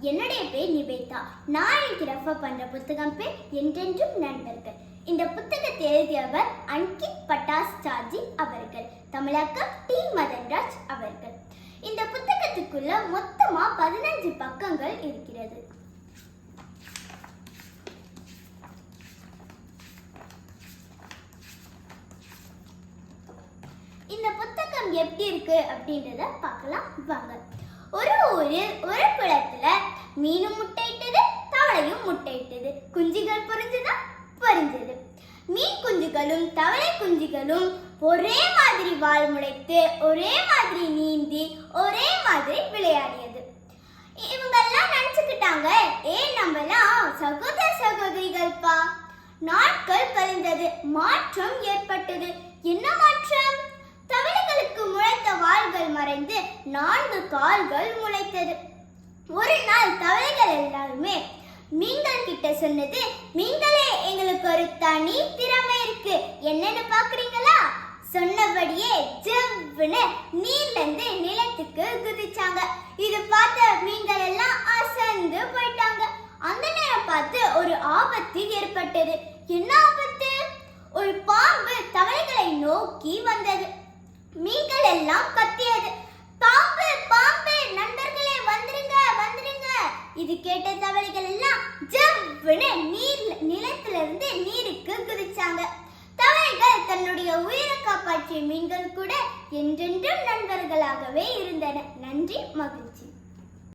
என்னுடைய பேர் நிவேதா. நான் எனக்கு ரெஃபர் பண்ற புத்தகம் பேர் என்றென்றும் நண்பர்கள். இந்த புத்தகத்தை எழுதியவர் அங்கித் பட்டாஸ் சார்ஜி அவர்கள் தமிழாக்கம் டி. மதன்ராஜ் அவர்கள். இந்த புத்தகத்துக்குள்ள மொத்தமா பதினஞ்சு பக்கங்கள் இருக்கிறது. இந்த புத்தகம் எப்படி இருக்கு அப்படின்றத பார்க்கலாம். வாங்க. ஒரு ஊரில் ஒரு மீனும் முட்டையிட்டது தவளையும் முட்டையிட்டது. குஞ்சுகள் பொரிஞ்சதா? பொரிஞ்சது. மீன் குஞ்சுகளும் தவளை குஞ்சுகளும் ஒரே மாதிரி வால் முளைத்து ஒரே மாதிரி நீந்தி ஒரே மாதிரி விளையாடியது. இவங்கெல்லாம் நினைச்சுக்கிட்டாங்க ஏ நம்மலாம் சகோதர சகோதரிகள்ப்பா நாட்கள் கழிந்தது மாற்றம் ஏற்பட்டது. என்ன மாற்றம்? தவளைகளுக்கு முளைத்த வாள்கள் மறைந்து நான்கு கால்கள் முளைத்தது. ஒரு நாள் தவளைகள் எல்லாருமே மீன்கள் கிட்ட சொன்னது மீன்களே எங்களுக்கு ஒரு தனி திறமை இருக்கு. என்னன்னு பாக்குறீங்களா? சொன்னபடியே ஜவ்வுன்னு நீர்ல இருந்து நிலத்துக்கு குதிச்சாங்க. இது பார்த்த மீன்கள் எல்லாம் அசந்து போயிட்டாங்க. அந்த நேரம் பார்த்து ஒரு ஆபத்து ஏற்பட்டது. என்ன ஆபத்து? ஒரு பாம்பு தவளைகளை நோக்கி வந்தது. மீன்கள் எல்லாம் கத்தியது பாம்பு பாம்பு நண்பர்களே வந்துருங்க வந்துருங்க இது கேட்ட தவளைகள் எல்லாம் ஜவ்வுன்னு நீர் நிலத்திலிருந்து நீருக்கு குதிச்சாங்க. தவளைகள் தன்னுடைய உயிரை காப்பாற்றிய மீன்கள் கூட என்றென்றும் நண்பர்களாகவே இருந்தன. நன்றி மகிழ்ச்சி.